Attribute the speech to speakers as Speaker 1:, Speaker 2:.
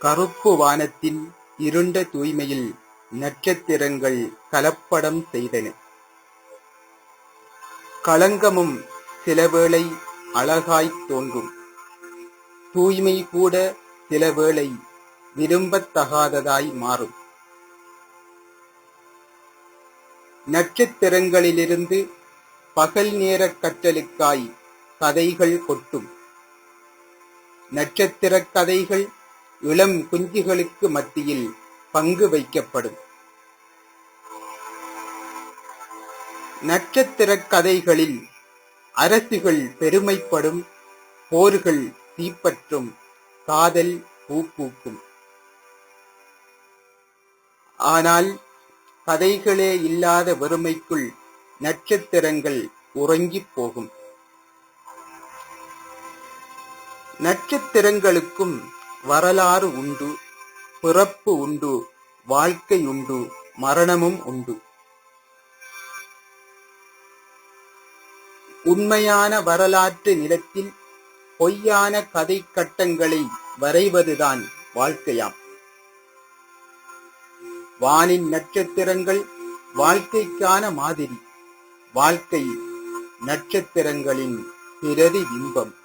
Speaker 1: கருப்பு வானத்தின் இருண்ட தூய்மையில் நட்சத்திரங்கள் கலப்படம் செய்தன. களங்கமும் சிலவேளை அழகாய்த் தோன்றும். தூய்மை கூட சிலவேளை விரும்பத்தகாததாய் மாறும். நட்சத்திரங்களிலிருந்து பகல் நேரக் கற்றலுக்காய் கதைகள் கொட்டும். நட்சத்திரக் கதைகள் இளம் குஞ்சுகளுக்கு மத்தியில் பங்கு வைக்கப்படும். நட்சத்திர கதைகளில் அரசுகள் பெருமைப்படும் போர்கள் தீப்பற்றும் காதல் பூப்பூக்கும். ஆனால் கதைகளே இல்லாத வறுமைக்குள் நட்சத்திரங்கள் உறங்கிப் போகும். நட்சத்திரங்களுக்கும் வரலாறு உண்டு பிறப்பு உண்டு வாழ்க்கை உண்டு மரணமும் உண்டு. உண்மையான வரலாற்று நிலத்தில் பொய்யான கதை கட்டங்களை வரைவதுதான் வாழ்க்கையாம். வானின் நட்சத்திரங்கள் வாழ்க்கைக்கான மாதிரி வாழ்க்கை நட்சத்திரங்களின் பிரதிபிம்பம்.